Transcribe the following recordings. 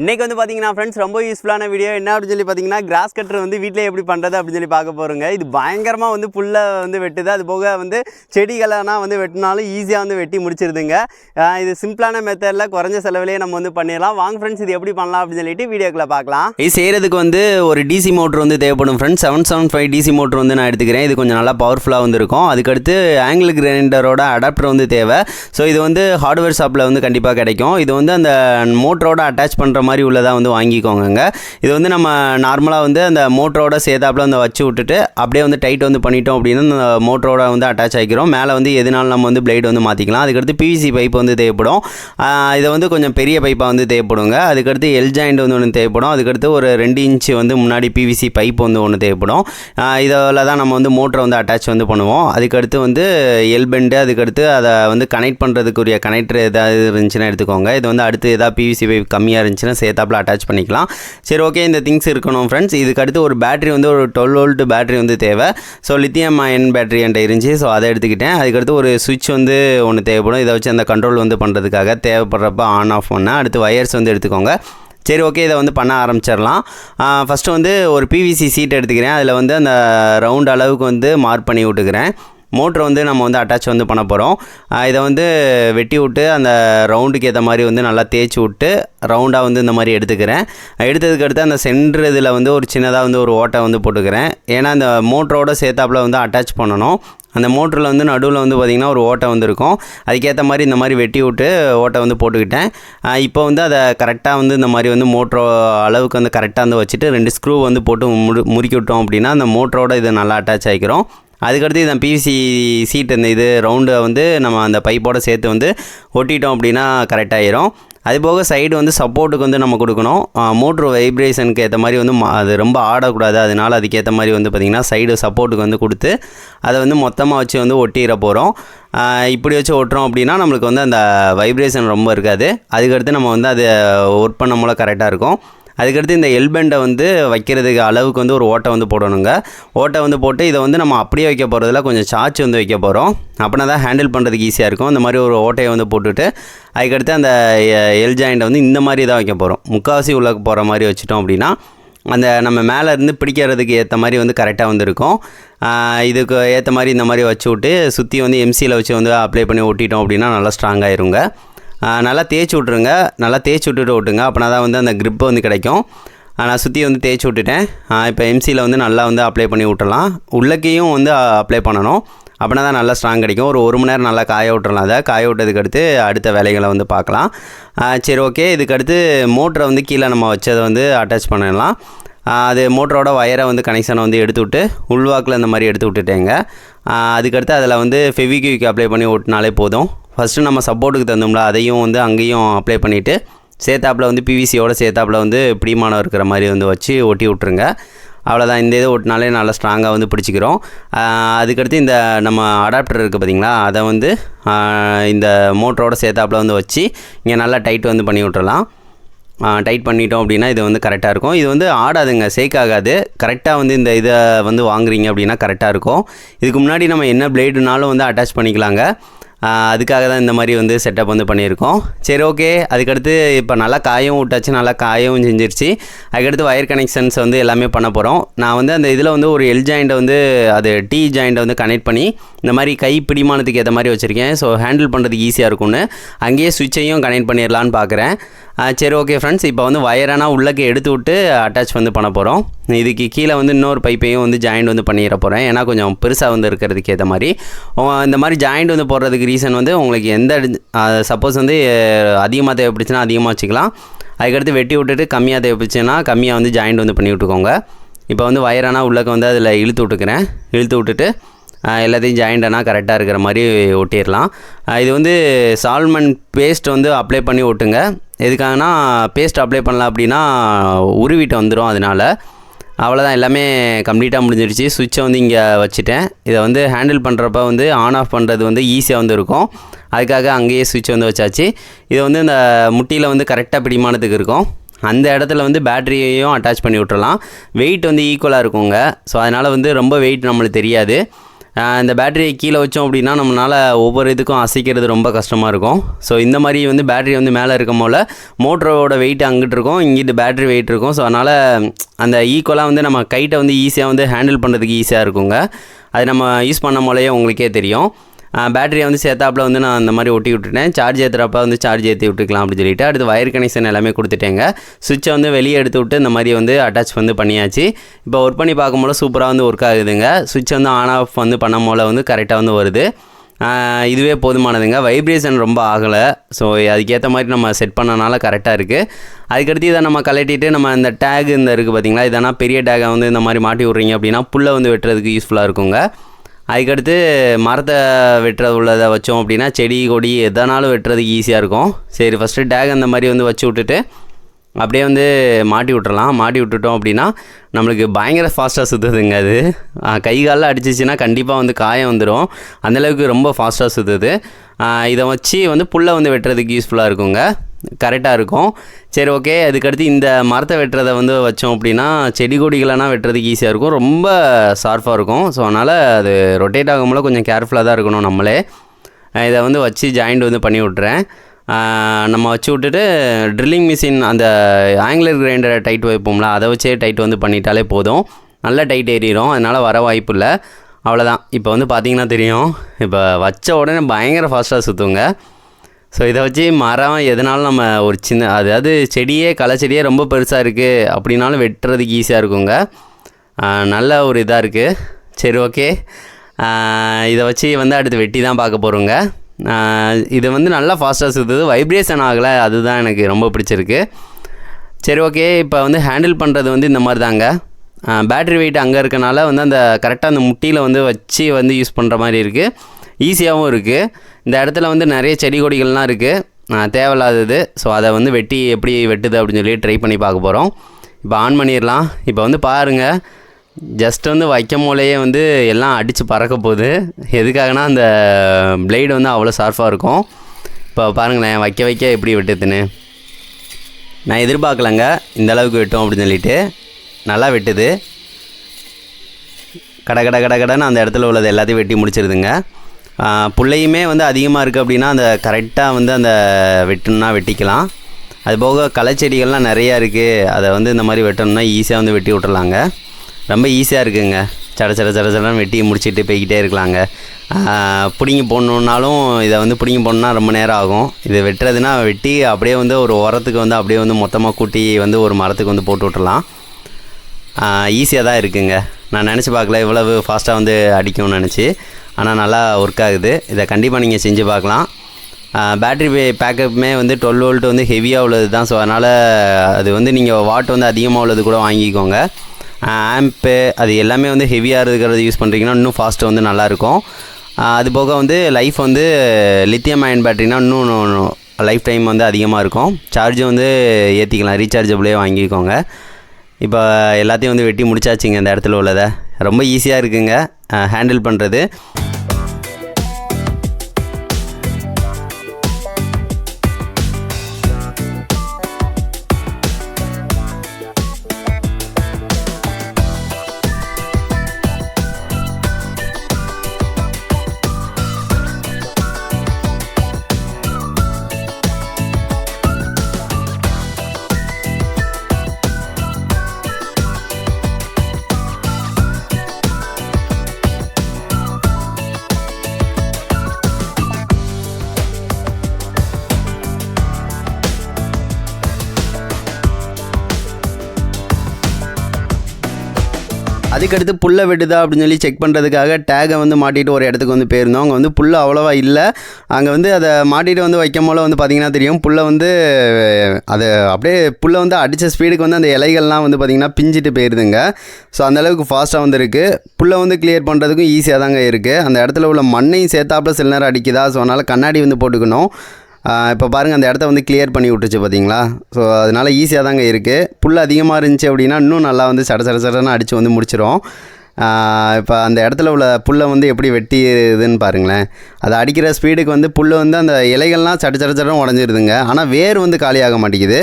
இன்றைக்கி வந்து பார்த்தீங்கன்னா ஃப்ரெண்ட்ஸ் ரொம்ப யூஸ்ஃபுல்லான வீடியோ என்ன அப்படின்னு சொல்லி பார்த்தீங்கன்னா கிராஸ் கட்டர் வந்து வீட்டில் எப்படி பண்ணுறது அப்படின்னு சொல்லி பார்க்க போகிறோங்க இது பயங்கரமாக வந்து புல்லை வந்து வெட்டுது. அது போக வந்து செடிகளெல்லாம் வந்து வெட்டினாலும் ஈஸியாக வந்து வெட்டி முடிச்சிருதுங்க. இது சிம்பிளான மெத்தடில் குறைஞ்ச செலவுலேயே நம்ம வந்து பண்ணிடலாம். வாங்க ஃப்ரெண்ட்ஸ் இது எப்படி பண்ணலாம் அப்படின்னு சொல்லிட்டு வீடியோக்குள்ளே பார்க்கலாம். இது செய்கிறதுக்கு வந்து ஒரு டிசி மோட்ரு வந்து தேவைப்படும் friends seven seven five DC motor வந்து நான் எடுத்துக்கிறேன். இது கொஞ்சம் நல்லா பவர்ஃபுல்லாக வந்து இருக்கும். அதுக்கடுத்து ஆங்கிள் கிரைண்டரோட அடாப்டர் வந்து தேவை. ஸோ இது வந்து ஹார்ட்வேர் ஷாப்பில் வந்து கண்டிப்பாக கிடைக்கும். இது வந்து அந்த மோட்டரோட அட்டாச் பண்ணுற மாதிரி உள்ளதாக வந்து வாங்கிக்கோங்க இது வந்து நம்ம நார்மலாக வந்து அந்த மோட்டரோட சேர்த்தாப்புல வந்து வச்சு விட்டுட்டு அப்படியே வந்து டைட் வந்து பண்ணிட்டோம் அப்படின்னா அந்த மோட்டரோட வந்து அட்டாச் ஆகிக்கிறோம் மேலே வந்து எதுனாலும் நம்ம வந்து பிளேட் வந்து மாற்றிக்கலாம் அதுக்கடுத்து பிவிசி பைப் வந்து தேவைப்படும். இதை வந்து கொஞ்சம் பெரிய பைப்பாக வந்து தேவைப்படுங்க. அதுக்கடுத்து எல் ஜாயிண்ட் வந்து ஒன்று தேவைப்படும். அதுக்கடுத்து ஒரு ரெண்டு இன்ச்சு வந்து முன்னாடி பிவிசி பைப் வந்து ஒன்று தேவைப்படும். இதில் தான் நம்ம வந்து மோட்டரை வந்து அட்டாச் வந்து பண்ணுவோம். அதுக்கடுத்து வந்து எல் பெண்டு அதுக்கடுத்து அதை வந்து கனெக்ட் பண்ணுறதுக்குரிய கனெக்டர் எதாவது இருந்துச்சுன்னா எடுத்துக்கோங்க. இது வந்து அடுத்து எதாவது பிவிசி பைப் கம்மியாக இருந்துச்சுன்னா சேர்த்தாப்பில் அட்டாச் பண்ணிக்கலாம். சரி ஓகே இந்த திங்ஸ் இருக்கணும் ஃப்ரெண்ட்ஸ் இதுக்கு அடுத்து ஒரு பேட்டரி வந்து ஒரு டுவெல் வோல்ட் பேட்டரி வந்து தேவை. ஸோ லித்தியம் அயன் பேட்டரி என்கிட்ட இருந்துச்சு. ஸோ அதை எடுத்துக்கிட்டேன். அதுக்கடுத்து ஒரு சுவிட்ச் வந்து ஒன்று தேவைப்படும். இதை வச்சு அந்த கண்ட்ரோல் வந்து பண்ணுறதுக்காக தேவைப்படுறப்ப ஆன் ஆஃப் பண்ணேன். அடுத்து வயர்ஸ் வந்து எடுத்துக்கோங்க. சரி ஓகே இதை வந்து பண்ண ஆரம்பிச்சிடலாம். ஃபஸ்ட்டு வந்து ஒரு பிவிசி சீட் எடுத்துக்கிறேன். அதில் வந்து அந்த ரவுண்ட் அளவுக்கு வந்து மார்க் பண்ணி விட்டுக்கிறேன். மோட்ரு வந்து நம்ம வந்து அட்டாச் வந்து பண்ண போகிறோம் இதை வந்து வெட்டி விட்டு அந்த ரவுண்டுக்கு ஏற்ற மாதிரி வந்து நல்லா தேய்ச்சி விட்டு ரவுண்டாக வந்து இந்த மாதிரி எடுத்துக்கிறேன். எடுத்ததுக்கு அடுத்து அந்த சென்டர் இதில் வந்து ஒரு சின்னதாக வந்து ஒரு ஓட்டை வந்து போட்டுக்கிறேன். ஏன்னா அந்த மோட்டரோட சேர்த்தாப்புல வந்து அட்டாச் பண்ணணும். அந்த மோட்டரில் வந்து நடுவில் வந்து பார்த்திங்கன்னா ஒரு ஓட்டை வந்து இருக்கும். அதுக்கேற்ற மாதிரி இந்த மாதிரி வெட்டி விட்டு ஓட்டை வந்து போட்டுக்கிட்டேன். இப்போ வந்து அதை கரெக்டாக வந்து இந்த மாதிரி வந்து மோட்ரோ அளவுக்கு வந்து கரெக்டாக வந்து வச்சுட்டு ரெண்டு ஸ்க்ரூ வந்து போட்டு முடி முறுக்கி விட்டோம் அப்படின்னா அந்த மோட்டரோட இது நல்லா அட்டாச் ஆகிக்கிறோம் அதுக்கடுத்து இந்த பிவிசி சீட் இந்த இது ரவுண்டை வந்து நம்ம அந்த பைப்போடு சேர்த்து வந்து ஒட்டிட்டோம் அப்படின்னா கரெக்டாகிடும் அதுபோக சைடு வந்து சப்போர்ட்டுக்கு வந்து நம்ம கொடுக்கணும். மோட்ரு வைப்ரேஷனுக்கு ஏற்ற மாதிரி வந்து அது ரொம்ப ஆடக்கூடாது. அதனால அதுக்கேற்ற மாதிரி வந்து பார்த்திங்கன்னா சைடு சப்போர்ட்டுக்கு வந்து கொடுத்து அதை வந்து மொத்தமாக வச்சு வந்து ஒட்டிட போகிறோம் இப்படி வச்சு ஒட்டுறோம் அப்படின்னா நம்மளுக்கு வந்து அந்த வைப்ரேஷன் ரொம்ப இருக்காது. அதுக்கடுத்து நம்ம வந்து அதை ஒர்க் பண்ண மூலம் கரெக்டாக இருக்கும். அதுக்கடுத்து இந்த எல்பெண்டை வந்து வைக்கிறதுக்கு அளவுக்கு வந்து ஒரு ஓட்டை வந்து போடணுங்க. ஓட்டை வந்து போட்டு இதை வந்து நம்ம அப்படியே வைக்க போகிறதுல கொஞ்சம் சார்ஜ் வந்து வைக்க போகிறோம் அப்படின்னா தான் ஹேண்டில் பண்ணுறதுக்கு ஈஸியாக இருக்கும். இந்த மாதிரி ஒரு ஓட்டையை வந்து போட்டுட்டு அதுக்கடுத்து அந்த எல் ஜாயிண்ட்டை வந்து இந்த மாதிரி தான் வைக்க போகிறோம் முக்கால்வாசி உள்ள போகிற மாதிரி வச்சுட்டோம் அப்படின்னா அந்த நம்ம மேலே இருந்து பிடிக்கிறதுக்கு ஏற்ற மாதிரி வந்து கரெக்டாக வந்து இருக்கும். இதுக்கு ஏற்ற மாதிரி இந்த மாதிரி வச்சு விட்டு சுற்றி வந்து எம்சியில் வச்சு வந்து அப்ளை பண்ணி ஒட்டிட்டோம் அப்படின்னா நல்லா ஸ்ட்ராங்காகிருங்க நல்லா தேய்ச்சி விட்ருங்க நல்லா தேய்ச்சி விட்டுட்டு விட்டுங்க அப்படின்னா தான் வந்து அந்த க்ரிப்பு வந்து கிடைக்கும். நான் சுற்றி வந்து தேய்ச்சி விட்டுட்டேன். இப்போ எம்சியில் வந்து நல்லா வந்து அப்ளை பண்ணி விட்டுறலாம். உள்ளக்கையும் வந்து அப்ளை பண்ணணும். அப்படின்னா தான் நல்லா ஸ்ட்ராங் கிடைக்கும். ஒரு ஒரு மணி நேரம் நல்லா காய விட்டுறலாம் அதை. காய விட்டதுக்கு அடுத்து அடுத்த வேலைகளை வந்து பார்க்கலாம். சரி ஓகே இதுக்கு அடுத்து மோட்டரை வந்து கீழே நம்ம வச்சதை வந்து அட்டாச் பண்ணிடலாம். அது மோட்டரோட வயரை வந்து கனெக்ஷனை வந்து எடுத்து விட்டு உள்வாக்கில் இந்த மாதிரி எடுத்து விட்டுட்டேங்க. அதுக்கடுத்து அதில் வந்து ஃபெவிக்யூக்கு அப்ளை பண்ணி ஓட்டினாலே போதும். ஃபஸ்ட்டு நம்ம சப்போர்ட்டுக்கு தந்தோம்ல அதையும் வந்து அங்கேயும் அப்ளை பண்ணிவிட்டு சேர்த்தாப்பில் வந்து பிவிசியோட சேர்த்தாப்பில் வந்து பிடிமானம் இருக்கிற மாதிரி வந்து வச்சு ஒட்டி விட்ருங்க அவ்வளோதான் இந்த இதை ஒட்டினாலே நல்லா ஸ்ட்ராங்காக வந்து பிடிச்சிக்கிறோம். அதுக்கடுத்து இந்த நம்ம அடாப்டர் இருக்குது பார்த்தீங்களா அதை வந்து இந்த மோட்டரோட சேர்த்தாப்புல வந்து வச்சு இங்கே நல்லா டைட் வந்து பண்ணி விட்டுறலாம். டைட் பண்ணிட்டோம் அப்படின்னா இது வந்து கரெக்டாக இருக்கும். இது வந்து ஆடாதுங்க சேக் ஆகாது. கரெக்டாக வந்து இந்த இதை வந்து வாங்குறீங்க அப்படின்னா கரெக்டாக இருக்கும். இதுக்கு முன்னாடி நம்ம என்ன பிளேடுனாலும் வந்து அட்டாச் பண்ணிக்கலாங்க. அதுக்காக தான் இந்த மாதிரி வந்து செட்டப் வந்து பண்ணியிருக்கோம். சரி ஓகே அதுக்கடுத்து இப்போ நல்லா காயவும் விட்டாச்சு நல்லா காயவும் செஞ்சிருச்சு. அதுக்கடுத்து வயர் கனெக்ஷன்ஸ் வந்து எல்லாமே பண்ண போகிறோம் நான் வந்து அந்த இதில் வந்து ஒரு எல் ஜாயிண்ட்டை வந்து அது டி ஜாயிண்ட்டை வந்து கனெக்ட் பண்ணி இந்த மாதிரி கை பிடிமானத்துக்கு ஏற்ற மாதிரி வச்சுருக்கேன். ஸோ ஹேண்டில் பண்ணுறதுக்கு ஈஸியாக இருக்கும்னு. அங்கேயே சுவிட்சையும் கனெக்ட் பண்ணிடலான்னு பார்க்குறேன் சரி ஓகே ஃப்ரெண்ட்ஸ் இப்போ வந்து வயரானா உள்ளக்கு எடுத்து விட்டு அட்டாச் வந்து பண்ண போகிறோம் இதுக்கு கீழே வந்து இன்னொரு பைப்பையும் வந்து ஜாயிண்ட் வந்து பண்ணிட போகிறேன் ஏன்னா கொஞ்சம் பெருசாக வந்து இருக்கிறதுக்கு ஏற்ற மாதிரி. இந்த மாதிரி ஜாயிண்ட் வந்து போடுறதுக்கு ரீசன் வந்து உங்களுக்கு எந்த சப்போஸ் வந்து அதிகமாக தேவைப்படுச்சுன்னா அதிகமாக வச்சுக்கலாம். அதுக்கடுத்து வெட்டி விட்டுட்டு கம்மியாக தேவைப்படுச்சுன்னா கம்மியாக வந்து ஜாயிண்ட் வந்து பண்ணி விட்டுக்கோங்க. இப்போ வந்து வயரானா உள்ளக்க வந்து அதில் இழுத்து விட்டுக்கிறேன். இழுத்து விட்டுட்டு எல்லாத்தையும் ஜாயிண்டனா கரெக்டாக இருக்கிற மாதிரி ஒட்டிடலாம். இது வந்து சால்மன் பேஸ்ட் வந்து அப்ளை பண்ணி ஒட்டுங்க. எதுக்காகனா பேஸ்ட் அப்ளை பண்ணலாம் அப்படின்னா உருவிட்டு வந்துடும் அதனால. அவ்வளோதான் எல்லாமே கம்ப்ளீட்டாக முடிஞ்சிருச்சு சுவிட்சை வந்து இங்கே வச்சுட்டேன். இதை வந்து ஹேண்டில் பண்ணுறப்ப வந்து ஆன் ஆஃப் பண்ணுறது வந்து ஈஸியாக வந்து இருக்கும். அதுக்காக அங்கேயே சுவிட்ச் வந்து வச்சாச்சு. இது வந்து இந்த முட்டியில் வந்து கரெக்டாக பிடிமானத்துக்கு இருக்கும். அந்த இடத்துல வந்து பேட்டரியையும் அட்டாச் பண்ணி விட்டுறலாம். வெயிட் வந்து ஈக்குவலாக இருக்குங்க. ஸோ அதனால் வந்து ரொம்ப வெயிட் நம்மளுக்கு தெரியாது. இந்த பேட்டரியை கீழே வச்சோம் அப்படின்னா நம்மளால் ஒவ்வொரு இதுக்கும் அசைக்கிறது ரொம்ப கஷ்டமாக இருக்கும். ஸோ இந்த மாதிரி வந்து பேட்டரி வந்து மேலே இருக்கும் போல் மோட்டரோட வெயிட் அங்கிட்டு இருக்கும் இங்கிட்டு பேட்டரி வெயிட் இருக்கும். ஸோ அதனால் அந்த ஈக்குவலாக வந்து நம்ம கைட்டை வந்து ஈஸியாக வந்து ஹேண்டில் பண்ணுறதுக்கு ஈஸியாக இருக்குங்க. அது நம்ம யூஸ் பண்ண போலேயே உங்களுக்கே தெரியும். பேட்டரியை வந்து சேர்த்தாப்புல வந்து நான் அந்த மாதிரி ஒட்டி விட்டுட்டேன். சார்ஜ் ஏற்றுறப்ப வந்து சார்ஜ் ஏற்றி விட்டுக்கலாம் அப்படின்னு சொல்லிட்டு அடுத்து வயர் கனெக்ஷன் எல்லாமே கொடுத்துட்டேங்க. சுவிட்சை வந்து வெளியே எடுத்து விட்டு இந்த மாதிரி வந்து அட்டாச் வந்து பண்ணியாச்சு. இப்போ ஒர்க் பண்ணி பார்க்கும்போது சூப்பராக வந்து ஒர்க் ஆகுதுங்க. சுவிட்ச் வந்து ஆன் ஆஃப் வந்து பண்ணும் போல் வந்து கரெக்டாக வந்து வருது. இதுவே போதுமானதுங்க. வைப்ரேஷன் ரொம்ப ஆகலை. ஸோ அதுக்கேற்ற மாதிரி நம்ம செட் பண்ணனால கரெக்டாக இருக்குது அதுக்கடுத்து இதை நம்ம கலட்டிட்டு நம்ம இந்த டேக் இந்த இருக்குது பார்த்தீங்களா இதனா பெரிய டேகை வந்து இந்த மாதிரி மாட்டி விட்றீங்க அப்படின்னா புல்லை வந்து வெட்டுறதுக்கு யூஸ்ஃபுல்லாக இருக்குங்க. அதுக்கடுத்து மரத்தை வெட்டுறது உள்ளதை வச்சோம் அப்படின்னா செடி கொடி எதனாலும் வெட்டுறதுக்கு ஈஸியாக இருக்கும். சரி ஃபஸ்ட்டு டேக் அந்த மாதிரி வந்து வச்சு விட்டுட்டு அப்படியே வந்து மாட்டி விட்டுறலாம். மாட்டி விட்டுட்டோம் அப்படின்னா நம்மளுக்கு பயங்கர ஃபாஸ்ட்டாக சுற்றுதுங்க அது. கை காலில் அடிச்சிச்சின்னா கண்டிப்பாக வந்து காயம் வந்துடும் அந்தளவுக்கு ரொம்ப ஃபாஸ்ட்டாக சுற்றுது இதை வச்சு வந்து புல்லை வந்து வெட்டுறதுக்கு யூஸ்ஃபுல்லாக இருக்குங்க. கரெக்டாக இருக்கும். சரி ஓகே அதுக்கடுத்து இந்த மரத்தை வெட்டுறதை வந்து வச்சோம் அப்படின்னா செடி கொடிகளெல்லாம் வெட்டுறதுக்கு ஈஸியாக இருக்கும். ரொம்ப ஷார்ப்பாக இருக்கும். ஸோ அதனால் அது ரொட்டேட் ஆகும்போது கொஞ்சம் கேர்ஃபுல்லாக தான் இருக்கணும் நம்மளே. இதை வந்து வச்சு ஜாயிண்ட் வந்து பண்ணி விட்றேன் நம்ம வச்சு விட்டுட்டு ட்ரில்லிங் மிஷின் அந்த ஆங்கிலர் கிரைண்டரை டைட் வைப்போம்ல அதை வச்சே டைட் வந்து பண்ணிட்டாலே போதும். நல்ல டைட் ஏறிடும் அதனால் வர வாய்ப்பு இல்லை. அவ்வளோதான் இப்போ வந்து பார்த்தீங்கன்னா தெரியும். இப்போ வச்ச உடனே பயங்கர ஃபாஸ்ட்டாக சுற்றுங்க ஸோ இதை வச்சு மரம் எதனாலும் நம்ம ஒரு சின்ன அதாவது செடியே களை செடியே ரொம்ப பெருசாக இருக்குது அப்படின்னாலும் வெட்டுறதுக்கு ஈஸியாக இருக்குங்க. நல்ல ஒரு இதாக இருக்குது சரி ஓகே இதை வச்சு வந்து அடுத்து வெட்டி தான் பார்க்க போகிறோங்க இது வந்து நல்லா ஃபாஸ்ட்டாக சுற்றுது வைப்ரேஷன் ஆகலை. அதுதான் எனக்கு ரொம்ப பிடிச்சிருக்கு. சரி ஓகே இப்போ வந்து ஹேண்டில் பண்ணுறது வந்து இந்த மாதிரி தாங்க. பேட்ரி வெயிட் அங்கே இருக்கனால வந்து அந்த கரெக்டாக அந்த முட்டியில் வந்து வச்சு வந்து யூஸ் பண்ணுற மாதிரி இருக்குது ஈஸியாகவும் இருக்குது இந்த இடத்துல வந்து நிறைய செடி கொடிகள்லாம் இருக்குது தேவையில்லாதது. ஸோ அதை வந்து வெட்டி எப்படி வெட்டுது அப்படின்னு சொல்லி ட்ரை பண்ணி பார்க்க போகிறோம் இப்போ ஆன் பண்ணிடலாம். இப்போ வந்து பாருங்கள் ஜஸ்ட் வந்து வைக்கும் போலேயே வந்து எல்லாம் அடித்து பறக்க போகுது. எதுக்காகனா அந்த பிளேடு வந்து அவ்வளோ ஷார்ப்பாக இருக்கும். இப்போ பாருங்களேன் வைக்க வைக்க எப்படி வெட்டுதுன்னு. நான் எதிர்பார்க்கலங்க. இந்த அளவுக்கு வெட்டும் அப்படின்னு சொல்லிட்டு. நல்லா வெட்டுது. கட கட கட கடன்னு அந்த இடத்துல உள்ளது எல்லாத்தையும் வெட்டி முடிச்சிருதுங்க. புள்ளையுமே வந்து அதிகமாக இருக்குது அப்படின்னா அந்த கரெக்டாக வந்து அந்த வெட்டணும்னா வெட்டிக்கலாம். அது போக களைச்செடிகள்லாம் நிறையா இருக்குது அதை வந்து இந்த மாதிரி வெட்டணும்னா ஈஸியாக வந்து வெட்டி விட்டுறலாங்க ரொம்ப ஈஸியாக இருக்குங்க. சட சட சட சடன்னு வெட்டி முடிச்சிட்டு போய்கிட்டே இருக்கலாங்க. பிடிங்கி போடணுன்னாலும் இதை வந்து பிடிங்கி போடணுன்னா ரொம்ப நேரம் ஆகும். இது வெட்டுறதுனா வெட்டி அப்படியே வந்து ஒரு உரத்துக்கு வந்து அப்படியே வந்து மொத்தமாக கூட்டி வந்து ஒரு மரத்துக்கு வந்து போட்டு விட்டுறலாம் ஈஸியாக தான் இருக்குங்க. நான் நினச்சி பார்க்கல. இவ்வளவு ஃபாஸ்ட்டாக வந்து அடிக்கும்னு நினச்சி. ஆனால் நல்லா ஒர்க் ஆகுது. இதை கண்டிப்பாக நீங்கள் செஞ்சு பார்க்கலாம். பேட்ரி பேக்கப்புமே வந்து டுவெல் வோல்ட் வந்து ஹெவியாக உள்ளது தான் ஸோ அதனால் அது வந்து நீங்கள் வாட் வந்து அதிகமாக உள்ளது கூட வாங்கிக்கோங்க. ஆம்ப்பு அது எல்லாமே வந்து ஹெவியாக இருக்கிறது யூஸ் பண்ணுறீங்கன்னா இன்னும் ஃபாஸ்ட்டு வந்து நல்லாயிருக்கும். அது போக வந்து லைஃப் வந்து லித்தியம் அயன் பேட்டரினா இன்னும் லைஃப் டைம் வந்து அதிகமாக இருக்கும். சார்ஜும் வந்து ஏற்றிக்கலாம் ரீசார்ஜபிளே வாங்கிக்கோங்க. இப்போ எல்லாத்தையும் வந்து வெட்டி முடிச்சாச்சுங்க இந்த இடத்துல உள்ளதை. ரொம்ப ஈஸியாக இருக்குங்க. ஹேண்டில் பண்ணுறது அதுக்கடுத்து புல்லை வெட்டுதா அப்படின்னு சொல்லி செக் பண்ணுறதுக்காக டேகை வந்து மாட்டிட்டு ஒரு இடத்துக்கு வந்து போயிருந்தோம். அங்கே வந்து புல் அவ்வளோவா இல்லை. அங்கே வந்து அதை மாட்டிட்டு வந்து வைக்கும் போல வந்து பார்த்திங்கன்னா தெரியும். புல்லை வந்து அது அப்படியே புல்லை வந்து அடித்த ஸ்பீடுக்கு வந்து அந்த இலைகள்லாம் வந்து பார்த்திங்கன்னா பிஞ்சிட்டு போயிருதுங்க. ஸோ அந்தளவுக்கு ஃபாஸ்ட்டாக வந்து இருக்குது புல்லை வந்து கிளியர் பண்ணுறதுக்கும் ஈஸியாக தாங்க இருக்குது அந்த இடத்துல உள்ள மண்ணையும் சேர்த்தாப்புல சில நேரம் அடிக்குதா? ஸோ அதனால் கண்ணாடி வந்து போட்டுக்கணும். இப்போ பாருங்கள் அந்த இடத்த வந்து கிளியர் பண்ணி விட்டுச்சு பார்த்தீங்களா ஸோ அதனால் ஈஸியாக தாங்க இருக்குது புல் அதிகமாக இருந்துச்சு அப்படின்னா இன்னும் நல்லா வந்து சட சட சடன்னு அடித்து வந்து முடிச்சிடும் இப்போ அந்த இடத்துல உள்ள புல்லை வந்து எப்படி வெட்டிடுதுன்னு பாருங்களேன். அது அடிக்கிற ஸ்பீடுக்கு வந்து புல் வந்து அந்த இலைகள்லாம் சட சட சடன்னு உடஞ்சிருதுங்க. ஆனால் வேர் வந்து காலியாக மாட்டேங்குது.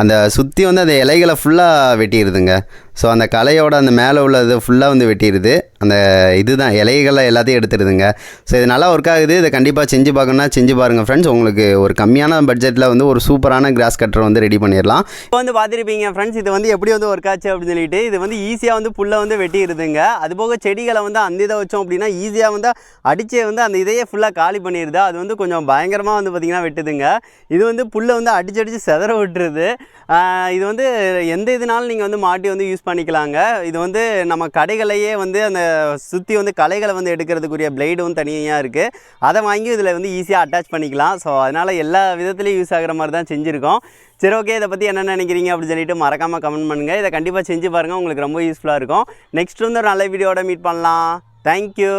அந்த சுற்றி வந்து அந்த இலைகளை ஃபுல்லாக வெட்டிடுதுங்க ஸோ அந்த கலையோட அந்த மேலே உள்ளது ஃபுல்லாக வந்து வெட்டிடுது அந்த இதுதான் இலைகளை எல்லாத்தையும் எடுத்துடுதுங்க ஸோ இது நல்லா ஒர்க் ஆகுது. இதை கண்டிப்பாக செஞ்சு பார்க்கணும்னா செஞ்சு பாருங்கள் ஃப்ரெண்ட்ஸ் உங்களுக்கு ஒரு கம்மியான பட்ஜெட்டில் வந்து ஒரு சூப்பரான கிராஸ் கட்டர் வந்து ரெடி பண்ணிடலாம். இப்போ வந்து பார்த்துருப்பீங்க ஃப்ரெண்ட்ஸ் இது வந்து எப்படி வந்து ஒர்க் ஆச்சு அப்படின்னு சொல்லிட்டு இது வந்து ஈஸியாக வந்து புல்லை வந்து வெட்டிடுதுங்க அது போக செடிகளை வந்து அந்த இதை வச்சோம் அப்படின்னா ஈஸியாக வந்து அடிச்சே வந்து அந்த இதையே ஃபுல்லாக காலி பண்ணிடுது அது வந்து கொஞ்சம் பயங்கரமாக வந்து பார்த்திங்கன்னா வெட்டுதுங்க. இது வந்து புல்லை வந்து அடிச்சு அடித்து செதற விட்டுருது. இது வந்து எந்த இதுனாலும் நீங்கள் வந்து மாட்டி வந்து யூஸ் பண்ணிக்கலாங்க. இது வந்து நம்ம கடைகளையே வந்து அந்த சுற்றி வந்து களைகளை வந்து எடுக்கிறதுக்குரிய பிளேடும் தனியாக இருக்குது அதை வாங்கி இதில் வந்து ஈஸியாக அட்டாச் பண்ணிக்கலாம். ஸோ அதனால் எல்லா விதத்துலேயும் யூஸ் ஆகிற மாதிரி தான் செஞ்சுருக்கோம். சரி ஓகே இதை பற்றி என்ன நினைக்கிறீங்க அப்படின்னு சொல்லிட்டு மறக்காமல் கமெண்ட் பண்ணுங்கள் இதை கண்டிப்பாக செஞ்சு பாருங்கள் உங்களுக்கு ரொம்ப யூஸ்ஃபுல்லாக இருக்கும். நெக்ஸ்ட் வந்து ஒரு நல்ல வீடியோட மீட் பண்ணலாம். தேங்க்யூ